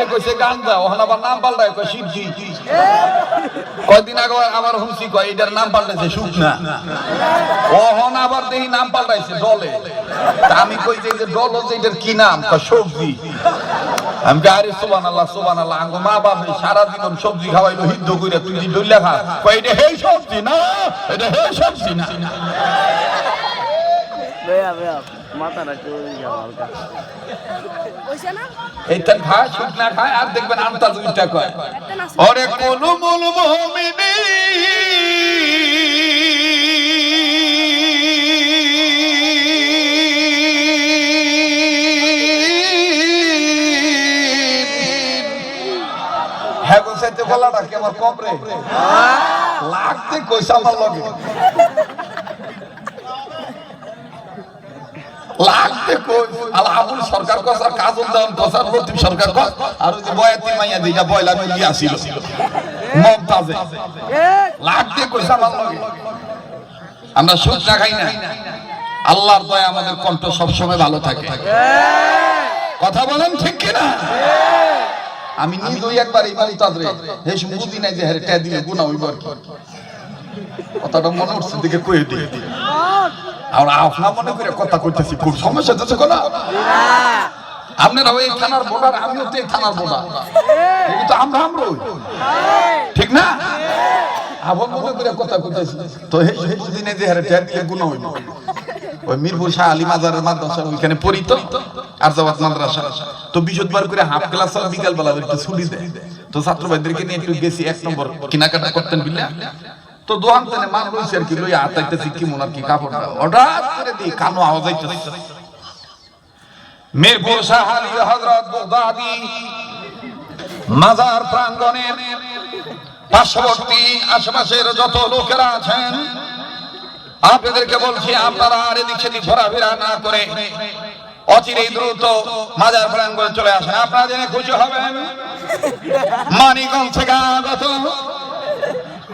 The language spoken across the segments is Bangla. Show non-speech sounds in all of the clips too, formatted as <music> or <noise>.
আগে কইছে গান্দা ওখানে আবার নাম পাল্টায় কয় শিবজি। কয়দিন আগে আবার হুমসি কয় এটার নাম পাল্টাইছে শুকনা। ওহন আবার দেখি নাম পাল্টাইছে তা আমি কই যে ডল হচ্ছে এটার কি নাম? কয় সবজি। আমি আরে সুবান আল্লাহ সুবান আল্লাহ মা বাপ সারা জীবন সবজি খাওয়াইলো হিদ্ধ কইরা তুই যে ডইলা খা। কয়, এটা হেই সবজি না, এটা হেই সবজি না। বেয়া বেয়া। মাথাটা চলে যাও হালকা। এইটা খায় শুকনা খায় আর দেখবেন আমতা দুইটা কয়। ওরে কুলুমুল মুমিনি হ্যাঁ গো সাইতে গলাটা কি কম রে লাগতে কইসা আমার লগে। ওই আমার সুদ না খাই না। আল্লাহর দয়া আমাদের কণ্ঠ সবসময় ভালো থাকে। কথা বলেন ঠিক কিনা? আমি নিজেই একবার এই মমতাজরে হে মুদি নাই যে হেরে ট্যা দিলে গুণা হইব আর কথাটা মনে উঠছে দিকে কয়ে দিয়ে আমরা আপনা মনে করে কথা কইতেছি, খুব সমস্যা যাচ্ছে কোনা আপনারা ওই থানার বোর্ডার আমিও তো এই থানার বোর্ডার কিন্তু আমরা আমরাই। ঠিক না? আবার মনে করে কথা কইতেছি। তো দিনে যে হারে ট্যাগ দিয়ে গুণ হইল ওই মিরপুর শাহ আলী মাজারের মাদ্রাসা ওইখানে পড়ি তো আর জামাত মাদ্রাসা। তো বিশুদ্ধবার করে হাফ ক্লাস আর বিকাল বেলা একটু ছুটি দেয়। তো ছাত্র ভাইদেরকে নিয়ে একটু গেছি, এক নম্বর কেনাকাটা করতেন বিল্লা। তো দোকান থেকে মান রয়েছে আর কি, লইয়া আতাইতেছি কি মনে আর কি কাপড়টা হঠাৎ করে দিই কানো আওয়াজ আইতেছে। মিরপুর শাহ আলী হযরত বাগদাদি মাজার প্রাঙ্গণের পার্শ্ববর্তী আশেপাশের যত লোকেরা আছেন, আপনাদেরকে বলছি, আপনারা আর এদিক সেদিক ঘোরাফেরা না করে অচিরেই দ্রুত মাজার প্রাঙ্গণে চলে আসেন। আপনারা জেনে খুশি হবেন? মানিকগঞ্জ থেকে আগত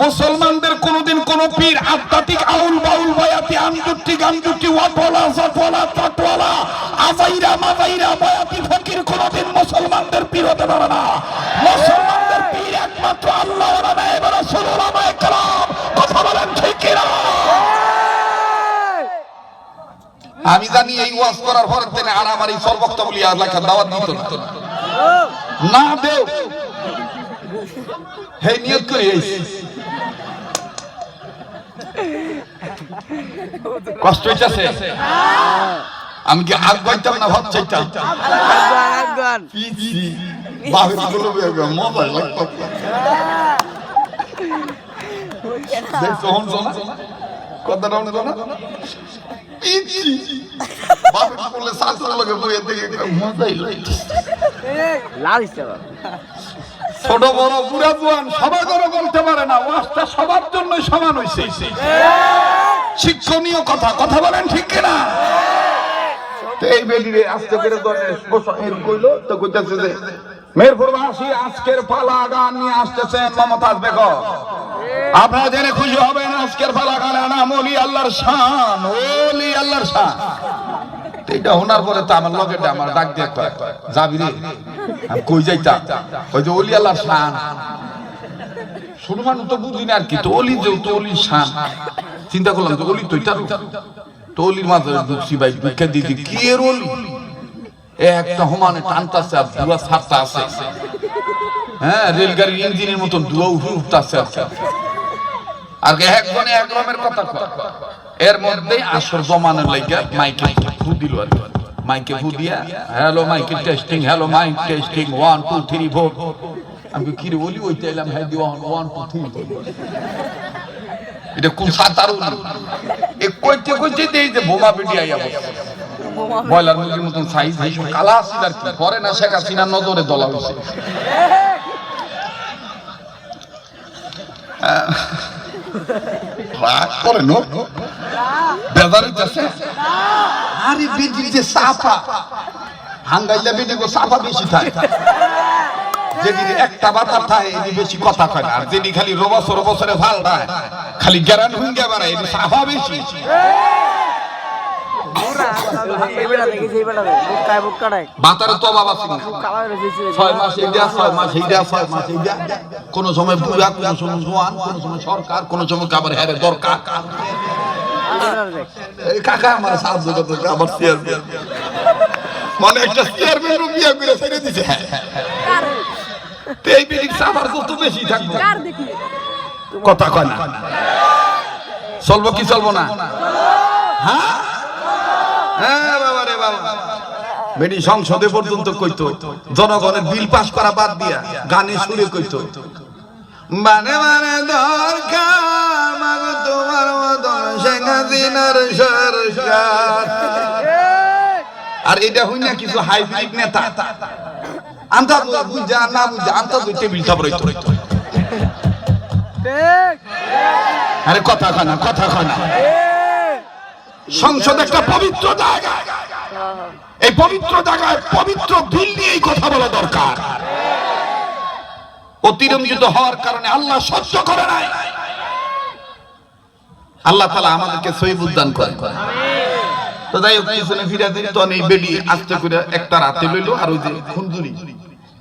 মুসলমানদের কোনদিন কোন পীর, আধ্যাত্মিক আউল বাউল বয়াতি আমজুটি গামজুটি ওয়াটওয়ালা সটওয়ালা তটওয়ালা আজাইরা, মাজাইরা বয়াতি ফকির কোনদিন মুসলমানদের পীর হতে পারে না। মুসলমানদের পীর একমাত্র আল্লাহ ওরা এবার রাসূলুল্লাহ একরাম। কথা বলেন ঠিক কিনা? আমি জানি এই ওয়াজ করার পরে তিনি আর আমার এই সর্বক্ত বলি আর লেখা দাওয়াত দিত না। না দেও। হে নিয়ত করি এই <laughs> কষ্ট হইতাছে? আমি কি আগ পাইতাম না ভাব চাইতাম? একগান একগান বাহিরগুলো মজা লাগতো দেখছ হন শোনা কথাটা হন শোনা পিছি। বাহিরগুলো শাস্ত্র লগে বইয়ে দেখে মজাই লাগতো ছোট বড় বুড়া জোয়ান সবাই বলতে পারে না ওয়াজটা সবার জন্য সমান হইছে। শিক্ষণীয় কথা কথা বলেন ঠিক কিনা? তো এই বেডিরে আস্তে করে বসা কইলো, তো কইতাছে যে মেরপুরবাসী আজকের পালা গান নিয়ে আসতেছে মমতাজ বেগম। আপনারা জেনে খুশি হবেন আজকের পালা গানের নাম ওলি আল্লাহর শান ওলি আল্লাহর শান। এটা শোনার পরে তো আমার লগে আমার ডাক দিয়ে যাবি রে? আমি কই যাইতাম? ওই যে অলি আল্লাহর শান। মানুষ তো বুঝি না আর কি, তো অলি যে তো অলির শান। চিন্তা করলাম তো অলি তো এটা তো অলির ভাই ভিক্ষা দিদি কি এর একটা সমানে টানতাছে আর দুয়া ছাড়তা আছে। হ্যাঁ রেলগাড়ির ইঞ্জিনের মতন দুয়া উঠে উঠতাছে আর। একজনে এক কথা এর মধ্যে আসর জমানের লাগিয়া মাইকে ফু দিল আর মাইকে ফু দিয়া, হ্যালো, মাইকে testing hello, mic testing one two three four আমি কি রে বলি? ওইটা এলাম হ্যাঁ দি ওয়ান টু থ্রি এটা কোন সাতারু এ কইতে কইতে দেই যে বোমা বেটি আইয়া বয়লার মুরগির মতন সাইজ এইসব কালা আর কি করে না? শেখ হাসিনার নজরে দলা হয়েছে রাগ করে নো? বেজার হইতাছে? আরে বেটি যে সাফা হাঙ্গাইলে বেটি গো সাফা বেশি থাকে। যেদিন একটা বাতার থাকে এদি বেশি কথা কয় না। আর যেদি খালি রবছর বছরে ভালো দেয় খালি গ্যারান হুঙ্গে বেড়ায় এদি সাফা বেশি। কোন সময় বুড়া কোন সময় জোয়ান কোন সময় সরকার কোন সময় কাবার হ্যারে দরকার। কাকা আমার সাহায্য আমার চেয়ারম্যান মানে একটা চেয়ারম্যান বিয়ে করে ছেড়ে দিছে। তো এই বিল্ডিং সাফার কত বেশি থাকবে। কথা কয় না। চলবো কি চলবো না? হ্যাঁ? হ্যাঁ বাবা রে বাবা। বেটি সংসদে পর্যন্ত কইতো জনগণের বিল পাস করা বাদ দিয়া গানে সুরে কইতো। মানে মানে দরকার তোমার মতন শেখ হাসিনার সরকার। আর এটা হই না কিছু হাইব্রিড নেতা। আন্তা বুঝা না বুঝা, আন্তা টেবিল থাপড়াই তো আরে কথা কথা সংসদ একটা পবিত্র জায়গা। এই পবিত্র জায়গায় পবিত্র বিল নিয়েই কথা বলা দরকার। অতিরঞ্জিত হওয়ার কারণে আল্লাহ সহ্য করে নাই। আল্লাহ তালা আমাদেরকে সহিব উদ্যান করে তো যাই হোক, পিছনে ফিরে দিন তখন এই বেডি আস্তে করে একটা রাতে লইলো, আর ওই যে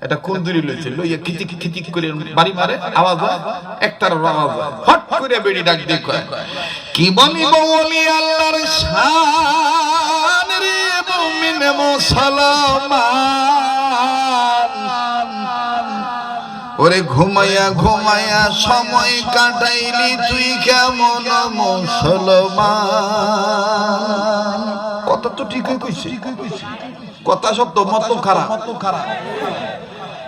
এটা খুন্দুরি লইছে লইয়া খিচিক খিচিক করে বাড়ি মারে, আওয়াজ হয়, একটার আওয়াজ হয়, হট করে বেডি ডাক দিয়ে কয়, কি বলি বলি আল্লাহর শান রে মুমিন মুসলমান? ওরে ঘুমাইয়া ঘুমাইয়া সময় কাটাইলি, তুই কেমন মুসলমান? কথা তো ঠিকই কইছি। কথা সত্য মত খারাপ।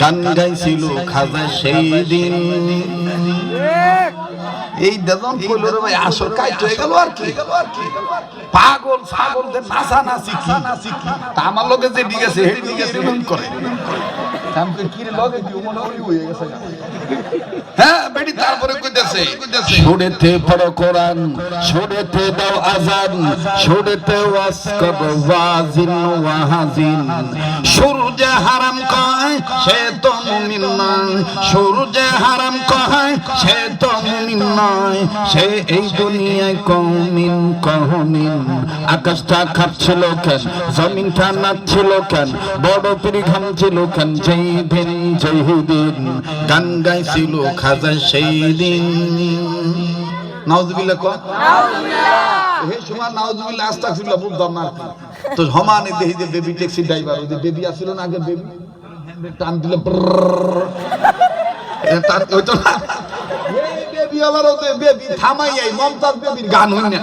গান গাইছিল খাজা সেই দিন। এই দেজন কইলো ভাই আসর কাইট হয়ে গেল আর কি? পাগল, পাগলদের নাচা নাচি কি? তা আমার যে দিকে হেডি দিকে করে। হয়ে সূর্য হারাম কয়, সে তো মুমিন নয়। সূর্য হারাম কয়, সে তো মুমিন নয়। সে এই দুনিয়ায় কমিন, কহমিন। আকাশটা কাঁপছিল কেন, জমিনটা নাচছিল কেন, বড় পিড়ি ঘামছিল কেন, যেই দিন যেই দিন গান গাইছিল খাজা সেই দিন নাউজুবিল্লাহ। কয় হে সময় নাউজুবিল্লাহ আস্তাগফিরুল্লাহ বুঝতাম না তো হমানে দেখি যে বেবি ট্যাক্সি ড্রাইভার ওই যে বেবি আসছিল না আগে বেবি টান দিলে টান ওই তো না। বেবি আলার বেবি থামাই আই মমতাজ বেবির গান হই না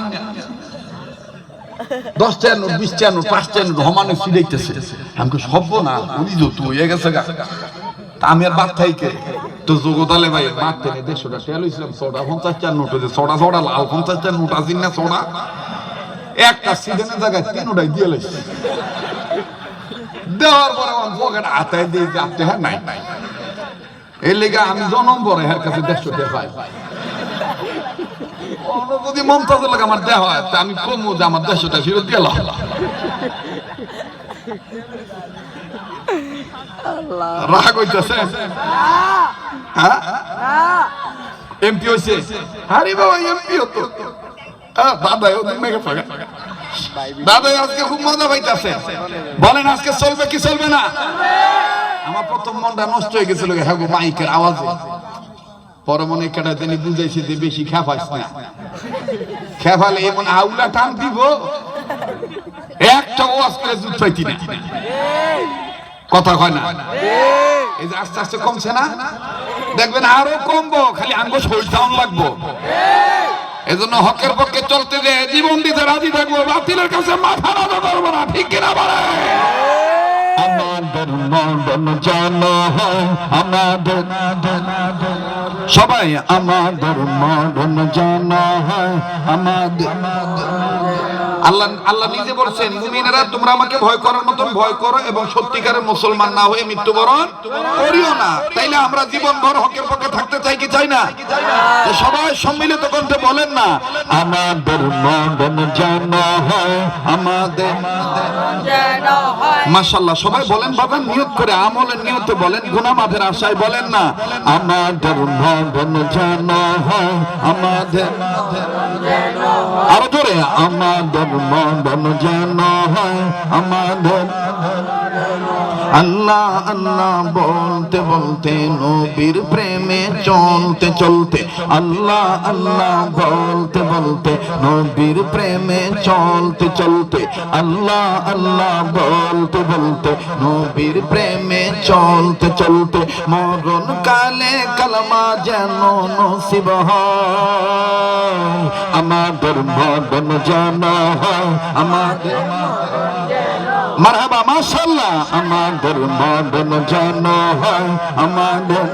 দশ নোট বিশ টাকা নোট পাঁচ টাকা নোট হমানে সিলাইতেছে আমাকে সব না উনি তো তুই হয়ে গেছে গা। আমি আর বাদ থাইকে তো যোগদালে ভাই বাদ থেকে দেড়শো টাকা তেল হয়েছিলাম সোডা পঞ্চাশ টাকা নোট হয়েছে সোডা সোডা লাল পঞ্চাশ টাকা নোট আসিন না সোডা একটা সিজনের জায়গায় তিনোটাই দিয়ে লাইছে। দেওয়ার পরে আমার পকেট আতায় দিয়ে আপনি হ্যাঁ নাই এই লেগে আমি জনম পরে এর কাছে দেড়শো টাকা পাই। যদি মমতাজের লাগে আমার দেওয়া হয় তা আমি কমু যে আমার দেড়শো টাকা ফেরত গেলাম রাগ হইতেছে? হ্যাঁ? এমপি হইছে? আরে বাবা এমপি হতো। হ্যাঁ, দাদা ও মেঘে ফাঁকা দাদা আজকে খুব মজা পাইতেছে। বলেন আজকে চলবে কি চলবে না? আমার প্রথম মনটা নষ্ট হয়ে গেছিল হ্যাঁ মাইকের আওয়াজে। পরে মনে কেটা তিনি বুঝাইছে যে বেশি খেপাইস না খেফালে এমন আউলা টান দিব। একটা জুত পাইতি না। কথা কয় না? এই যে আস্তে আস্তে কমছে না? দেখবেন আরও কমবো, খালি শরীর ডাউন লাগবো। এজন্য হকের পক্ষে চলতে যে জীবন দিতে রাজি থাকব, বাতিলের কাছে মাথা নত করব না, ঠিক কিনা বলে? আমাদের মদন জানা হয়, আমাদের সবাই আমাদের মদন জানা হয়। আমাদের আল্লাহ আল্লাহ নিজে বলছেন, মুমিনেরা, তোমরা আমাকে ভয় করার মতন ভয় করো এবং সত্যিকারের মুসলমান না হয়ে মৃত্যুবরণ করিও না। তাইলে আমরা জীবন ভর হকের পক্ষে থাকতে চাই কি চাই না? সবাই সম্মিলিত কণ্ঠে বলেন না আমাদের মদন জানা হয় আমাদের মাশাল্লাহ সবাই বলেন, বাবা, নিয়ত করে, আমলের নিয়তে বলেন, গুনাহ মাফের আশায় বলেন না আমাদের মদন জানা হয় আমাদের আরও জোরে আমাদের মদন জানা হয় আমাদের আল্লাহ আল্লাহ বলতে বলতে, নবীর প্রেমে চলতে চলতে, আল্লাহ আল্লাহ বলতে বলতে, নবীর প্রেমে চলতে চলতে, আল্লাহ আল্লাহ বলতে বলতে, নবীর প্রেমে চলতে চলতে, মরণ কালে কালমা যেন নসিব হয়। আমাদের মদন জানা হয় আমাদের মারহাবা মাশাল্লাহ আমাদের মদন জানা হয় আমাদের